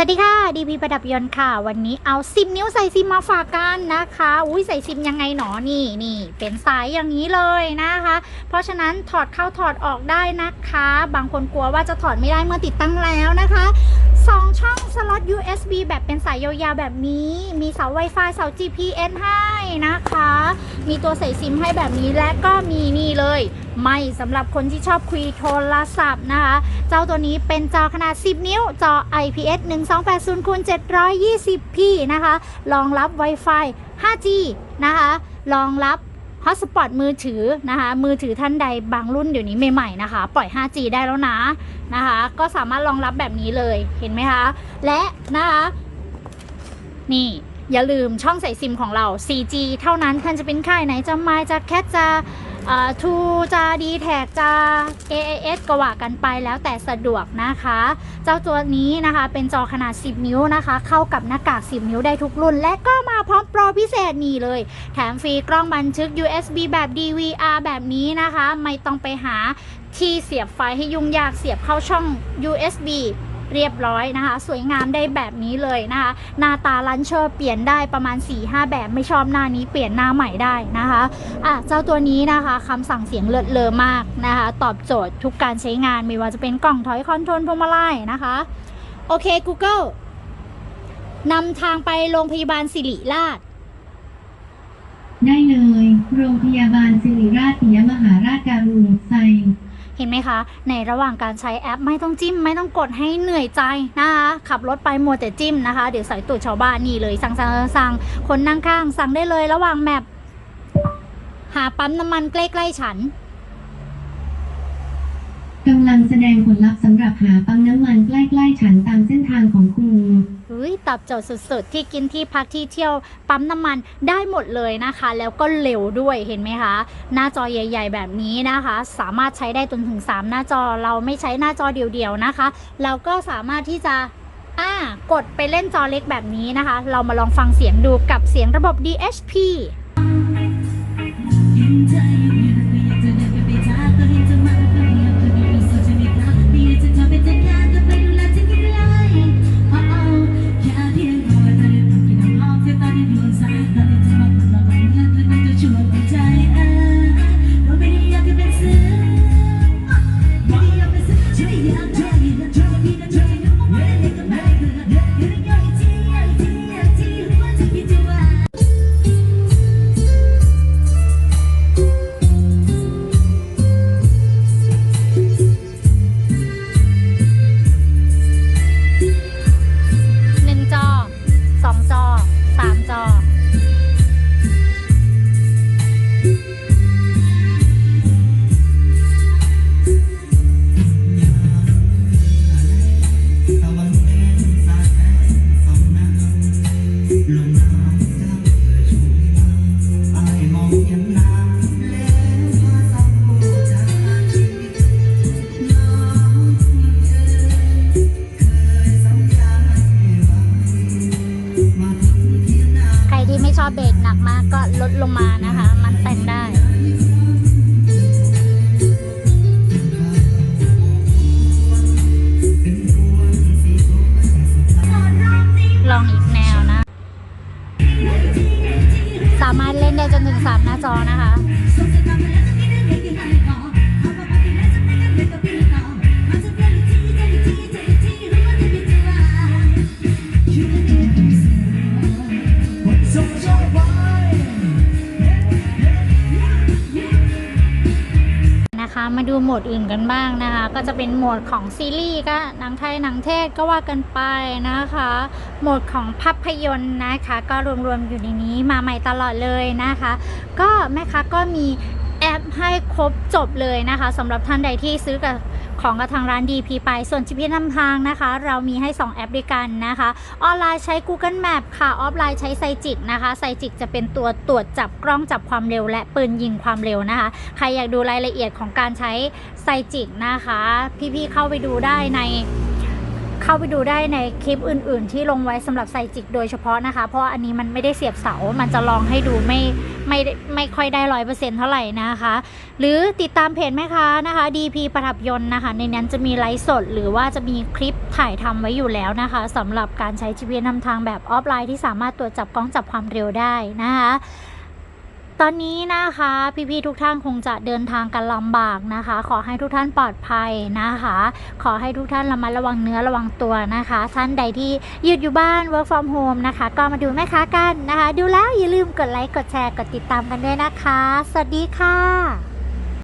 สวัสดีค่ะดีพีประดับยนต์ค่ะ วันนี้เอาซิมนิ้วใส่ซิมมาฝากกันนะคะ อุ้ยใส่ซิมยังไงหนอนี่นี่เป็นสายอย่างนี้เลยนะคะ เพราะฉะนั้นถอดเข้าถอดออกได้นะคะ บางคนกลัวว่าจะถอดไม่ได้เมื่อติดตั้งแล้วนะคะ สองช่องสล็อต USB แบบเป็นสายยาวๆแบบนี้ มีเสา Wi-Fi เสา GPS ให้นะคะ มีตัวใส่ซิมให้แบบนี้และก็มีนี่เลย ไม่สำหรับคนที่ชอบคุยโทรศัพท์นะคะ เจ้าตัวนี้เป็นจอขนาด 10 นิ้ว จอ IPS 1280คูณ 720p นะคะ รองรับ Wi-Fi 5G นะคะ รองรับ ฮอตสปอตมือถือนะคะมือถือท่านใดบางรุ่นเดี๋ยวนี้ใหม่ๆนะคะ ปล่อย 5G ได้แล้วนะนะคะ ก็สามารถรองรับแบบนี้เลยเห็นไหมคะ และนะคะนี่อย่าลืมช่องใส่ซิมของเรา 4G เท่านั้นท่านจะเป็นค่ายไหนจะไมจะแคทจะ ทูจะดีแท็กจะ AAS ก็ว่ากันไปแล้วแต่สะดวกนะคะ เจ้าตัวนี้นะคะเป็นจอขนาด 10 นิ้วนะคะ เข้ากับหน้ากาก 10 นิ้วได้ทุกรุ่น และก็มาพร้อมโปรพิเศษนี่เลย แถมฟรีกล้องบันทึก USB แบบ DVR แบบนี้นะคะ ไม่ต้องไปหาที่เสียบไฟให้ยุ่งยากเสียบเข้าช่อง USB เรียบร้อยนะคะ สวยงามได้แบบนี้เลยนะคะ หน้าตาลันเชอร์เปลี่ยนได้ประมาณ 4-5 แบบไม่ชอบหน้านี้เปลี่ยนหน้าใหม่ได้นะคะอะเจ้าตัวนี้นะคะคำสั่งเสียงเลิศเลอมากนะคะ ตอบโจทย์ทุกการใช้งานไม่ว่าจะเป็นกล่องถอยคอนโทรลพวงมาลัยนะคะโอเค Google นำทางไปโรงพยาบาลสิริราช ได้เลย โรงพยาบาลศิริราชปิยมหาราชการุณไซ เห็นไหมคะ ในระหว่างการใช้แอปไม่ต้องจิ้ม ไม่ต้องกดให้เหนื่อยใจนะคะขับรถไปมัวแต่จิ้มนะคะ เดี๋ยวใส่ตูดชาวบ้านนี่เลยสั่งสั่งสั่งคนนั่งข้างสั่งได้เลยระหว่างแมปหาปั๊มน้ำมันใกล้ๆฉันกำลังแสดงผลลัพธ์สำหรับหาปั๊มน้ำมันใกล้ๆฉันตามเส้นทางของคุณ เฮ้ยตอบโจทย์สุดๆ ที่กินที่พักที่เที่ยวปั๊มน้ำมันได้หมดเลยนะคะ แล้วก็เร็วด้วยเห็นไหมคะ หน้าจอใหญ่ ๆ แบบนี้นะคะ สามารถใช้ได้จนถึง 3 หน้าจอเราไม่ใช้หน้าจอเดียวๆนะคะ เราก็สามารถที่จะอ่ากดไปเล่นจอเล็กแบบนี้นะคะ เรามาลองฟังเสียงดูกับเสียงระบบ DHP เบรกหนักมากก็ลดลงมานะคะ มันแต่งได้ลองอีกแนวนะ สามารถเล่นได้จนถึง3หน้าจอนะคะ มาดูโหมดอื่นกันบ้างนะคะ ก็จะเป็นโหมดของซีรีส์ก็หนังไทยหนังเทศก็ว่ากันไปนะคะ โหมดของภาพยนตร์นะคะ ก็รวมๆอยู่ในนี้มาใหม่ตลอดเลยนะคะ ก็แม่ค้าก็มีแอปให้ครบจบเลยนะคะสำหรับท่านใดที่ซื้อกับ ของกับทางร้าน DP ไป ส่วนชีวิตนำทางนะคะ เรามีให้ 2 แอปด้วยกันนะคะ ออนไลน์ใช้ Google Map ค่ะ ออฟไลน์ใช้ไซจิกนะคะไซจิกจะเป็นตัวตรวจจับกล้องจับความเร็ว และปืนยิงความเร็วนะคะ ใครอยากดูรายละเอียดของการใช้ไซจิกนะคะ พี่ๆเข้าไปดูได้ในเข้าไปดูได้ในคลิปอื่น ๆ ที่ลงไว้สำหรับไซจิกโดยเฉพาะนะคะ เพราะอันนี้มันไม่ได้เสียบเสา มันจะลองให้ดูไม่ ไม่ไม่ค่อยได้ร้อยเปอร์เซ็นต์เท่าไหร่นะคะ หรือติดตามเพจแม่ค้านะคะ DP ประทับยนต์นะคะ ในนั้นจะมีไลฟ์สด หรือว่าจะมีคลิปถ่ายทำไว้อยู่แล้วนะคะสำหรับการใช้ชีวิตนำทางแบบออฟไลน์ที่สามารถตรวจจับกล้องจับความเร็วได้นะคะ ตอนนี้นะคะพี่ๆทุกท่านคงจะเดินทางกันลำบากนะคะ ขอให้ทุกท่านปลอดภัยนะคะ ขอให้ทุกท่านระมัดระวังเนื้อระวังตัวนะคะ ท่านใดที่หยุดอยู่บ้าน work from home นะคะ ก็มาดูแม่ค้ากันนะคะ ดูแล้วอย่าลืมกดไลค์กดแชร์กดติดตามกันด้วยนะคะ สวัสดีค่ะ